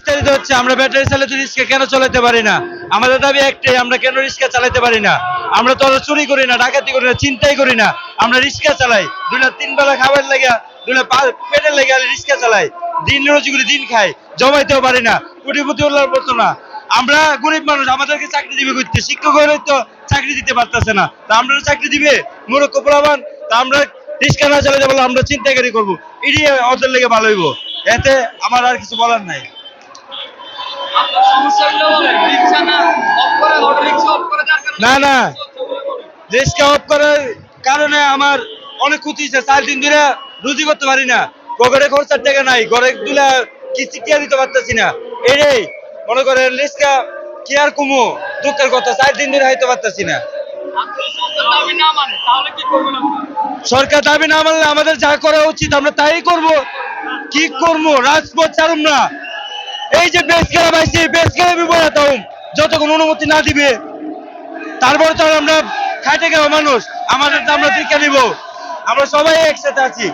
বিস্তারিত হচ্ছে, আমরা ব্যাটারি চালিত রিক্সা কেন চালাতে পারি না? আমাদের দাবি একটাই, আমরা কেন রিক্সা চালাতে পারি না? আমরা তো চুরি করি না, ডাকাতি করি না, চিন্তাই করি না। আমরা রিক্সা চালাই। দুটা তিন বেলা খাবার লেগে দুটা পেটের লেগে রিক্সা চালাই। দিন রোজি করে দিন খাই, জমাইতেও পারি না, কোটিপতি উল্লার পড়তো না। আমরা গরিব মানুষ, আমাদেরকে চাকরি দিবে করতে শিক্ষক হলে তো চাকরি দিতে পারতেছে না। তা আমরা চাকরি দিবে? মূর্খ প্রলাবান তা আমরা রিক্সা না চালাতে পারলে আমরা চিন্তাকারী করব। এটি ওদের লেগে ভালো হইব। এতে আমার আর কিছু বলার নাই। না না। রিক্সা অফ করার কারণে আমার অনেক ক্ষতি হয়েছে। চার দিন ধরে রুজি করতে পারি না। পকেটে খরচার টাকা নাই ঘরে দুলা কিস্তি টিয়া দিতে পারতেছি না। এটাই মনে করেন রিক্সা কি আর কমু? দুঃখের কথা চার দিন ধরে হাইতে পারতেছি না। সরকার দাবি না মানে সরকার দাবি না মানলে আমাদের যা করা উচিত আমরা তাই করব। কি করব? রাজপথ ছাড়ুম না। এই যে বেস খেলা পাইছি বেস খেলা বিপদ হতাম যতক্ষণ অনুমতি না দিবে, তারপরে তো আমরা খাইতে গেও মানুষ। আমাদের তো আমরা দীক্ষা নিব। আমরা সবাই একসাথে আছি।